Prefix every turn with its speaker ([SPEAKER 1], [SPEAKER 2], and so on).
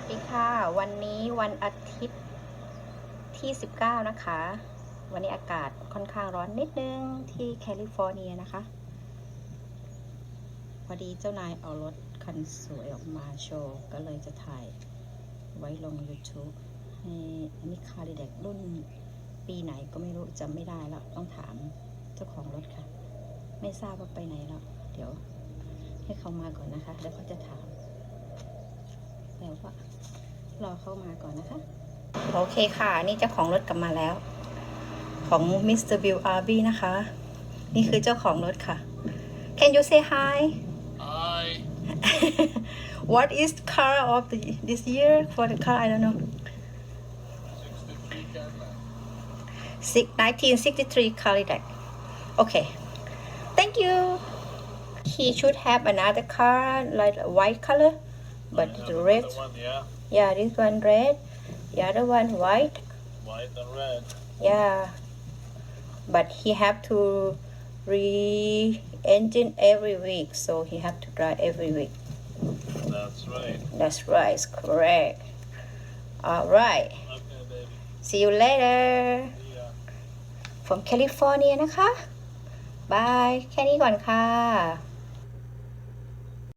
[SPEAKER 1] วัสดีค่ะ วันนี้วันอาทิตย์ที่ 19 นะคะ วันนี้อากาศค่อนข้างร้อนนิดนึงที่แคลิฟอร์เนียนะคะ พอดีเจ้านายเอารถคันสวยออกมาโชว์ ก็เลยจะถ่ายไว้ลง YouTube ให้อันนี้คาริเด็กรุ่นปีไหนก็ไม่รู้จำไม่ได้แล้ว ต้องถามเจ้าของรถค่ะ ไม่ทราบว่าไปไหนแล้ว เดี๋ยวให้เขามาก่อนนะคะ แล้วเขาจะถาม แล้วก็รอเข้ามาก่อนนะคะ โอเคค่ะ นี่เจ้าของรถกลับมาแล้ว ของ Mr. Bill RV นะคะ นี่คือเจ้าของรถค่ะ Can you say hi
[SPEAKER 2] Hi.
[SPEAKER 1] What is car of the this year for the car I don't know
[SPEAKER 2] 63 Cadillac.
[SPEAKER 1] Six, 1963 Cadillac Okay Thank you He should have another car like a white color but
[SPEAKER 2] I have
[SPEAKER 1] the
[SPEAKER 2] another
[SPEAKER 1] red
[SPEAKER 2] One, yeah.
[SPEAKER 1] yeah this one red the other one white
[SPEAKER 2] White and red.
[SPEAKER 1] Yeah, but he have to re-engine every week, so he have to drive every week.
[SPEAKER 2] That's right.
[SPEAKER 1] That's right, it's correct. All right,
[SPEAKER 2] Okay, baby.
[SPEAKER 1] see you later
[SPEAKER 2] See ya.
[SPEAKER 1] from California นะคะ บาย แค่นี้ก่อนค่ะ